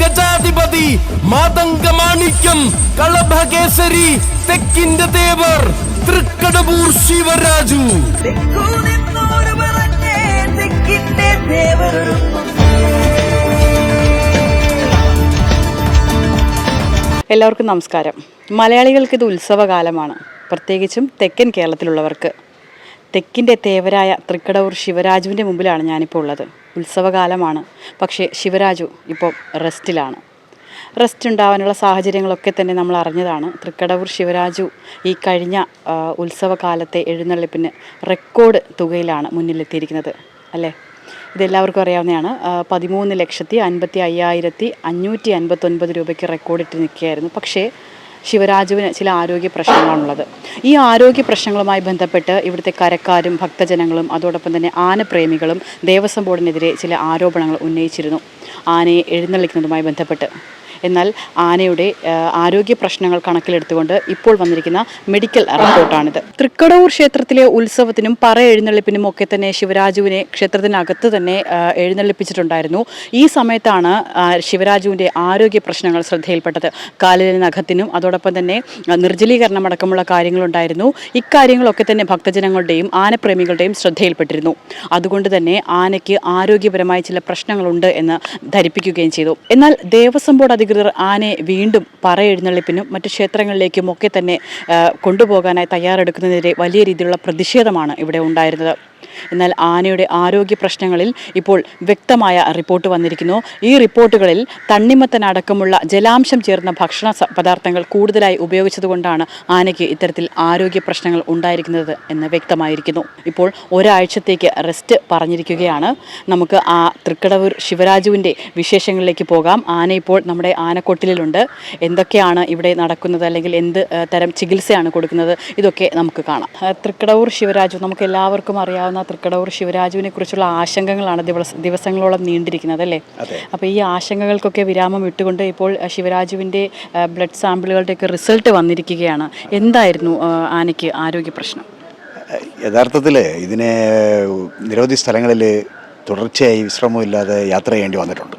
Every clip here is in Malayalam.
ഗജാധിപതി മാതംഗ മാണിക്യം കളഭകേസരി തെക്കിന്റെ ദേവർ തൃക്കടപൂർ ശിവരാജു. തെക്കിന്റെ എല്ലാവർക്കും നമസ്കാരം. മലയാളികൾക്ക് ഇത് ഉത്സവകാലമാണ്. പ്രത്യേകിച്ചും തെക്കൻ കേരളത്തിലുള്ളവർക്ക്. തെക്കിന്റെ തേവരായ തൃക്കടവൂർ ശിവരാജുവിന്റെ മുമ്പിലാണ് ഞാനിപ്പോൾ ഉള്ളത്. ഉത്സവകാലമാണ്. പക്ഷേ ശിവരാജു ഇപ്പോൾ റെസ്റ്റിലാണ്. റെസ്റ്റ് ഉണ്ടാവാനുള്ള സാഹചര്യങ്ങളൊക്കെ തന്നെ നമ്മൾ അറിഞ്ഞതാണ്. തൃക്കടവൂർ ശിവരാജു ഈ കഴിഞ്ഞ ഉത്സവകാലത്തെ എഴുന്നള്ളിപ്പിന് റെക്കോർഡ് തുകയിലാണ് മുന്നിലെത്തിയിരിക്കുന്നത്. അല്ലേ? ഇതെല്ലാവർക്കും അറിയാവുന്നതാണ്. പതിമൂന്ന് ലക്ഷത്തി അൻപത്തി അയ്യായിരത്തി അഞ്ഞൂറ്റി അൻപത്തൊൻപത് രൂപയ്ക്ക് റെക്കോർഡിട്ട് നിൽക്കുകയായിരുന്നു. പക്ഷേ ശിവരാജുവിന് ചില ആരോഗ്യ പ്രശ്നങ്ങളാണുള്ളത്. ഈ ആരോഗ്യ പ്രശ്നങ്ങളുമായി ബന്ധപ്പെട്ട് ഇവിടുത്തെ കരക്കാരും ഭക്തജനങ്ങളും അതോടൊപ്പം തന്നെ ആനപ്രേമികളും ദേവസ്വം ബോർഡിനെതിരെ ചില ആരോപണങ്ങൾ ഉന്നയിച്ചിരുന്നു. ആനയെ എഴുന്നള്ളിക്കുന്നതുമായി ബന്ധപ്പെട്ട്. എന്നാൽ ആനയുടെ ആരോഗ്യ പ്രശ്നങ്ങൾ കണക്കിലെടുത്തുകൊണ്ട് ഇപ്പോൾ വന്നിരിക്കുന്ന മെഡിക്കൽ റിപ്പോർട്ടാണിത്. തൃക്കടവൂർ ക്ഷേത്രത്തിലെ ഉത്സവത്തിനും പറ എഴുന്നള്ളിപ്പിനും ഒക്കെ തന്നെ ശിവരാജുവിനെ ക്ഷേത്രത്തിനകത്ത് തന്നെ എഴുന്നള്ളിപ്പിച്ചിട്ടുണ്ടായിരുന്നു. ഈ സമയത്താണ് ശിവരാജുവിന്റെ ആരോഗ്യ പ്രശ്നങ്ങൾ ശ്രദ്ധയിൽപ്പെട്ടത്. കാലിലെ നഖത്തിനും അതോടൊപ്പം തന്നെ നിർജലീകരണം അടക്കമുള്ള കാര്യങ്ങളുണ്ടായിരുന്നു. ഇക്കാര്യങ്ങളൊക്കെ തന്നെ ഭക്തജനങ്ങളുടെയും ആനപ്രേമികളുടെയും ശ്രദ്ധയിൽപ്പെട്ടിരുന്നു. അതുകൊണ്ട് തന്നെ ആനയ്ക്ക് ആരോഗ്യപരമായ ചില പ്രശ്നങ്ങളുണ്ട് എന്ന് ധരിപ്പിക്കുകയും ചെയ്തു. എന്നാൽ ദേവസ്വം ബോർഡ് അധികൃതർ ആനയെ വീണ്ടും പറ എഴുന്നള്ളിപ്പിനും മറ്റു ക്ഷേത്രങ്ങളിലേക്കും ഒക്കെ തന്നെ കൊണ്ടുപോകാനായി തയ്യാറെടുക്കുന്നതിനെതിരെ വലിയ രീതിയിലുള്ള പ്രതിഷേധമാണ് ഇവിടെ ഉണ്ടായിരുന്നത്. എന്നാൽ ആനയുടെ ആരോഗ്യ പ്രശ്നങ്ങളിൽ ഇപ്പോൾ വ്യക്തമായ റിപ്പോർട്ട് വന്നിരിക്കുന്നു. ഈ റിപ്പോർട്ടുകളിൽ തണ്ണിമത്തനടക്കമുള്ള ജലാംശം ചേർന്ന ഭക്ഷണ പദാർത്ഥങ്ങൾ കൂടുതലായി ഉപയോഗിച്ചതുകൊണ്ടാണ് ആനയ്ക്ക് ഇത്തരത്തിൽ ആരോഗ്യ പ്രശ്നങ്ങൾ ഉണ്ടായിരിക്കുന്നത് എന്ന് വ്യക്തമായിരിക്കുന്നു. ഇപ്പോൾ ഒരാഴ്ചത്തേക്ക് റെസ്റ്റ് പറഞ്ഞിരിക്കുകയാണ്. നമുക്ക് ആ തൃക്കടവൂർ ശിവരാജുവിന്റെ വിശേഷങ്ങളിലേക്ക് പോകാം. ആന ഇപ്പോൾ നമ്മുടെ ആനക്കൊട്ടിലുണ്ട്. എന്തൊക്കെയാണ് ഇവിടെ നടക്കുന്നത്? അല്ലെങ്കിൽ എന്ത് തരം ചികിത്സയാണ് കൊടുക്കുന്നത്? ഇതൊക്കെ നമുക്ക് കാണാം. തൃക്കടവൂർ ശിവരാജു നമുക്ക് എല്ലാവർക്കും അറിയാവുന്ന തൃക്കടവൂർ ശിവരാജുവിനെ കുറിച്ചുള്ള ആശങ്കകളാണ് ദിവസ ദിവസങ്ങളോളം നീണ്ടിരിക്കുന്നത് അല്ലേ? അപ്പോൾ ഈ ആശങ്കകൾക്കൊക്കെ വിരാമം ഇട്ടുകൊണ്ട് ഇപ്പോൾ ശിവരാജുവിന്റെ ബ്ലഡ് സാമ്പിളുകളുടെ സാമ്പിളുകളുടെയൊക്കെ റിസൾട്ട് വന്നിരിക്കുകയാണ്. എന്തായിരുന്നു ആനയ്ക്ക് ആരോഗ്യ പ്രശ്നം? യഥാർത്ഥത്തിൽ ഇതിനെ നിരവധി സ്ഥലങ്ങളിൽ തുടർച്ചയായി വിശ്രമമില്ലാതെ യാത്ര ചെയ്യേണ്ടി വന്നിട്ടുണ്ട്.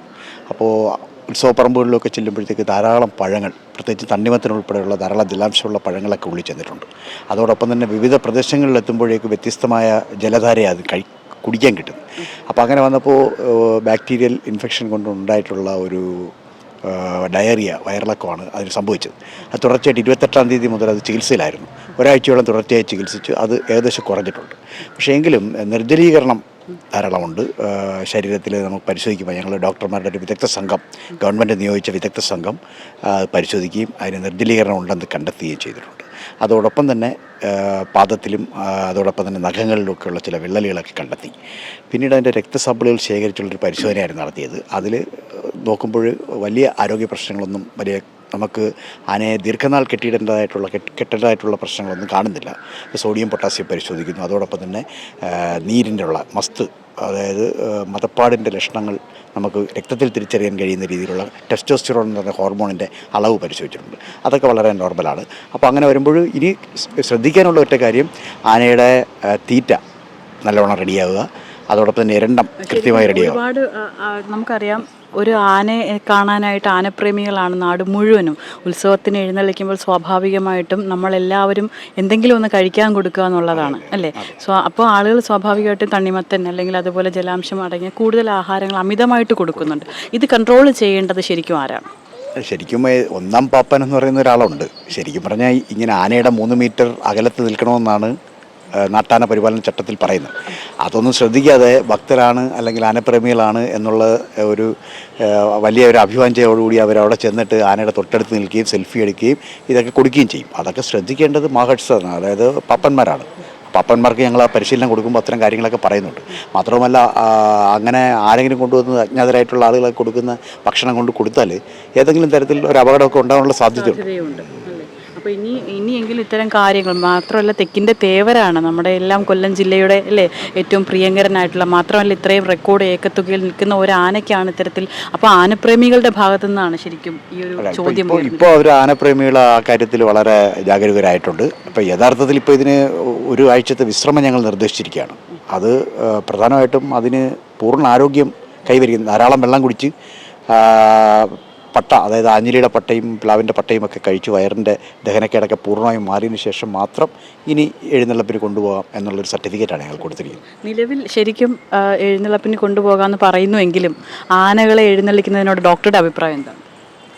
അപ്പോൾ ഉത്സവപ്പറമ്പുകളിലൊക്കെ ചെല്ലുമ്പോഴത്തേക്ക് ധാരാളം പഴങ്ങൾ പ്രത്യേകിച്ച് തണ്ണിമത്തിനുൾപ്പെടെയുള്ള ധാരാളം ജലാംശമുള്ള പഴങ്ങളൊക്കെ ഉള്ളിൽ ചെന്നിട്ടുണ്ട്. അതോടൊപ്പം തന്നെ വിവിധ പ്രദേശങ്ങളിൽ എത്തുമ്പോഴേക്ക് വ്യത്യസ്തമായ ജലധാര അത് കഴി കുടിക്കാൻ കിട്ടും അപ്പോൾ അങ്ങനെ വന്നപ്പോൾ ബാക്ടീരിയൽ ഇൻഫെക്ഷൻ കൊണ്ടുണ്ടായിട്ടുള്ള ഒരു ഡയറിയ വയറിളക്കമാണ് അതിന് സംഭവിച്ചത്. അത് തുടർച്ചയായിട്ട് ഇരുപത്തെട്ടാം തീയതി മുതൽ അത് ചികിത്സയിലായിരുന്നു. ഒരാഴ്ചയോളം തുടർച്ചയായി ചികിത്സിച്ചു അത് ഏകദേശം കുറഞ്ഞിട്ടുണ്ട്. പക്ഷേ എങ്കിലും നിർജലീകരണം ധാരാളമുണ്ട്. ശരീരത്തിൽ നമുക്ക് പരിശോധിക്കുമ്പോൾ ഞങ്ങൾ ഡോക്ടർമാരുടെ ഒരു വിദഗ്ധ സംഘം ഗവൺമെന്റ് നിയോഗിച്ച വിദഗ്ധ സംഘം പരിശോധിക്കുകയും അതിന് നിർജലീകരണം ഉണ്ടെന്ന് കണ്ടെത്തുകയും ചെയ്തിട്ടുണ്ട്. അതോടൊപ്പം തന്നെ പാദത്തിലും അതോടൊപ്പം തന്നെ നഖങ്ങളിലൊക്കെയുള്ള ചില വിള്ളലുകളൊക്കെ കണ്ടെത്തി. പിന്നീട് അതിന്റെ രക്തസാമ്പിളുകൾ ശേഖരിച്ചുള്ളൊരു പരിശോധനയായിരുന്നു നടത്തിയത്. അതിൽ നോക്കുമ്പോൾ വലിയ ആരോഗ്യ പ്രശ്നങ്ങളൊന്നും വലിയ നമുക്ക് ആനയെ ദീർഘനാൾ കെട്ടിയിടേണ്ടതായിട്ടുള്ള കെട്ട് കെട്ടേണ്ടതായിട്ടുള്ള പ്രശ്നങ്ങളൊന്നും കാണുന്നില്ല. സോഡിയം പൊട്ടാസ്യം പരിശോധിക്കുന്നു. അതോടൊപ്പം തന്നെ നീരിന്റെ ഉള്ള മസ്ത് അതായത് മതപ്പാടിന്റെ ലക്ഷണങ്ങൾ നമുക്ക് രക്തത്തിൽ തിരിച്ചറിയാൻ കഴിയുന്ന രീതിയിലുള്ള ടെസ്റ്റോസ്റ്റിറോൺ എന്ന് പറഞ്ഞ ഹോർമോണിന്റെ അളവ് പരിശോധിച്ചിട്ടുണ്ട്. അതൊക്കെ വളരെ നോർമലാണ്. അപ്പോൾ അങ്ങനെ വരുമ്പോൾ ഇനി ശ്രദ്ധിക്കാനുള്ള ഒറ്റ കാര്യം ആനയുടെ തീറ്റ നല്ലവണ്ണം റെഡിയാവുക. അതോടൊപ്പം തന്നെ ഇരണ്ടം കൃത്യമായി റെഡിയാവുക. ഒരുപാട് നമുക്കറിയാം ഒരു ആനയെ കാണാനായിട്ട് ആനപ്രേമികളാണ് നാട് മുഴുവനും. ഉത്സവത്തിന് എഴുന്നള്ളിക്കുമ്പോൾ സ്വാഭാവികമായിട്ടും നമ്മളെല്ലാവരും എന്തെങ്കിലും ഒന്ന് കഴിക്കാൻ കൊടുക്കുക എന്നുള്ളതാണ് അല്ലേ? സോ അപ്പോൾ ആളുകൾ സ്വാഭാവികമായിട്ടും തണ്ണിമത്തൻ അല്ലെങ്കിൽ അതുപോലെ ജലാംശം അടങ്ങിയ കൂടുതൽ ആഹാരങ്ങൾ അമിതമായിട്ട് കൊടുക്കുന്നുണ്ട്. ഇത് കൺട്രോൾ ചെയ്യേണ്ടത് ശരിക്കും ആരാണ്? ശരിക്കും ഒന്നാം പാപ്പൻ എന്ന് പറയുന്ന ഒരാളുണ്ട്. ശരിക്കും പറഞ്ഞാൽ ഇങ്ങനെ ആനയുടെ മൂന്ന് മീറ്റർ അകലത്ത് നിൽക്കണമെന്നാണ് നാട്ടാന പരിപാലന ചട്ടത്തിൽ പറയുന്നത്. അതൊന്നും ശ്രദ്ധിക്കാതെ ഭക്തരാണ് അല്ലെങ്കിൽ ആനപ്രേമികളാണ് എന്നുള്ള ഒരു വലിയ ഒരു അഭിവാഞ്ചയോടുകൂടി അവരവിടെ ചെന്നിട്ട് ആനയുടെ തൊട്ടടുത്ത് നിൽക്കുകയും സെൽഫി എടുക്കുകയും ഇതൊക്കെ കൊടുക്കുകയും ചെയ്യും. അതൊക്കെ ശ്രദ്ധിക്കേണ്ടത് മഹട്സ് ആണ്. അതായത് പപ്പന്മാരാണ്. പപ്പന്മാർക്ക് ഞങ്ങൾ ആ പരിശീലനം കൊടുക്കുമ്പോൾ അത്തരം കാര്യങ്ങളൊക്കെ പറയുന്നുണ്ട്. മാത്രവുമല്ല അങ്ങനെ ആരെങ്കിലും കൊണ്ടുവന്ന് അജ്ഞാതരായിട്ടുള്ള ആളുകളെ കൊടുക്കുന്ന ഭക്ഷണം കൊണ്ട് കൊടുത്താൽ ഏതെങ്കിലും തരത്തിൽ ഒരു അപകടമൊക്കെ ഉണ്ടാകാനുള്ള സാധ്യതയുണ്ട്. അപ്പോൾ ഇനി ഇനിയെങ്കിലും ഇത്തരം കാര്യങ്ങൾ മാത്രമല്ല തെക്കിന്റെ തേവരാണ്. നമ്മുടെ എല്ലാം കൊല്ലം ജില്ലയുടെ അല്ലേ ഏറ്റവും പ്രിയങ്കരനായിട്ടുള്ള മാത്രമല്ല ഇത്രയും റെക്കോർഡ് ഏക്കത്തുകയിൽ നിൽക്കുന്ന ഒരു ആനയ്ക്കാണ് ഇത്തരത്തിൽ. അപ്പോൾ ആനപ്രേമികളുടെ ഭാഗത്തു നിന്നാണ് ശരിക്കും ഈ ഒരു ചോദ്യം ഇപ്പോൾ അവർ ആനപ്രേമികൾ ആ കാര്യത്തിൽ വളരെ ജാഗരൂകരായിട്ടുണ്ട്. അപ്പോൾ യഥാർത്ഥത്തിൽ ഇപ്പോൾ ഇതിന് ഒരു ആഴ്ചത്തെ വിശ്രമം ഞങ്ങൾ നിർദ്ദേശിച്ചിരിക്കുകയാണ്. അത് പ്രധാനമായിട്ടും അതിന് പൂർണ ആരോഗ്യം കൈവരിക്കുന്നു ധാരാളം വെള്ളം കുടിച്ച് പട്ട അതായത് ആഞ്ഞിലിയുടെ പട്ടയും പ്ലാവിന്റെ പട്ടയും ഒക്കെ കഴിച്ച് വയറിന്റെ ദഹനക്കേടൊക്കെ പൂർണമായും മാറിയതിനു ശേഷം മാത്രം ഇനി എഴുന്നള്ളപ്പിന് കൊണ്ടുപോകാം എന്നുള്ളൊരു സർട്ടിഫിക്കറ്റാണ് ഞങ്ങൾ കൊടുത്തിരിക്കുന്നത്. നിലവിൽ ശരിക്കും എഴുന്നള്ളപ്പിന് കൊണ്ടുപോകാമെന്ന് പറയുന്നുവെങ്കിലും ആനകളെ എഴുന്നള്ളിക്കുന്നതിനോട് ഡോക്ടറുടെ അഭിപ്രായം എന്താണ്?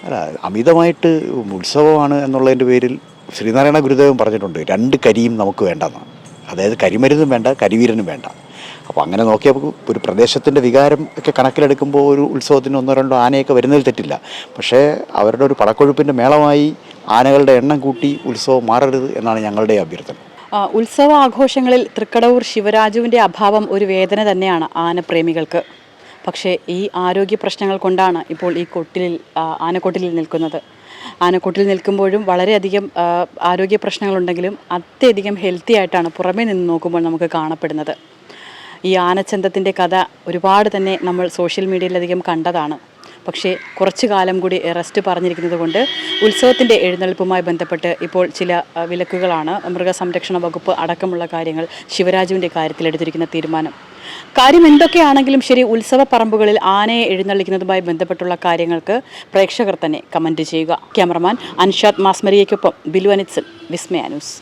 അല്ല അമിതമായിട്ട് ഉത്സവമാണ് എന്നുള്ളതിന്റെ പേരിൽ ശ്രീനാരായണ ഗുരുദേവൻ പറഞ്ഞിട്ടുണ്ട് രണ്ട് കരിയും നമുക്ക് വേണ്ടെന്നാണ്. അതായത് കരിമരുന്നും വേണ്ട കരിവീരനും വേണ്ട. അപ്പോൾ അങ്ങനെ നോക്കിയപ്പോൾ ഒരു പ്രദേശത്തിന്റെ വികാരം ഒക്കെ കണക്കിലെടുക്കുമ്പോൾ ഒരു ഉത്സവത്തിന് ഒന്നോ രണ്ടോ ആനയൊക്കെ വരുന്നതിൽ തെറ്റില്ല. പക്ഷേ അവരുടെ ഒരു പടക്കൊഴുപ്പിന്റെ മേളമായി ആനകളുടെ എണ്ണം കൂട്ടി ഉത്സവം മാറരുത് എന്നാണ് ഞങ്ങളുടെ അഭ്യർത്ഥന. ഉത്സവ ആഘോഷങ്ങളിൽ തൃക്കടവൂർ ശിവരാജുവിന്റെ അഭാവം ഒരു വേദന തന്നെയാണ് ആനപ്രേമികൾക്ക്. പക്ഷേ ഈ ആരോഗ്യ പ്രശ്നങ്ങൾ കൊണ്ടാണ് ഇപ്പോൾ ഈ കൊട്ടിലിൽ ആനക്കൊട്ടിലിൽ നിൽക്കുന്നത്. ആനക്കൊട്ടിൽ നിൽക്കുമ്പോഴും വളരെയധികം ആരോഗ്യ പ്രശ്നങ്ങളുണ്ടെങ്കിലും അത്യധികം ഹെൽത്തി ആയിട്ടാണ് പുറമേ നിന്ന് നോക്കുമ്പോൾ നമുക്ക് കാണപ്പെടുന്നത്. ഈ ആനച്ചന്തത്തിന്റെ കഥ ഒരുപാട് തന്നെ നമ്മൾ സോഷ്യൽ മീഡിയയിലധികം കണ്ടതാണ്. പക്ഷേ കുറച്ചു കാലം കൂടി റെസ്റ്റ് പറഞ്ഞിരിക്കുന്നത് കൊണ്ട് ഉത്സവത്തിന്റെ എഴുന്നള്ളിപ്പുമായി ബന്ധപ്പെട്ട് ഇപ്പോൾ ചില വിലക്കുകളാണ് മൃഗസംരക്ഷണ വകുപ്പ് അടക്കമുള്ള കാര്യങ്ങൾ ശിവരാജുവിന്റെ കാര്യത്തിൽ എടുത്തിരിക്കുന്ന തീരുമാനം. കാര്യം എന്തൊക്കെയാണെങ്കിലും ശരി ഉത്സവ പറമ്പുകളിൽ ആനയെ എഴുന്നള്ളിക്കുന്നതുമായി ബന്ധപ്പെട്ടുള്ള കാര്യങ്ങൾക്ക് പ്രേക്ഷകർ തന്നെ കമന്റ് ചെയ്യുക. ക്യാമറമാൻ അൻഷാദ് മാസ്മരിയയ്ക്കൊപ്പം ബിലു അനിത്സൻ വിസ്മയ ന്യൂസ്.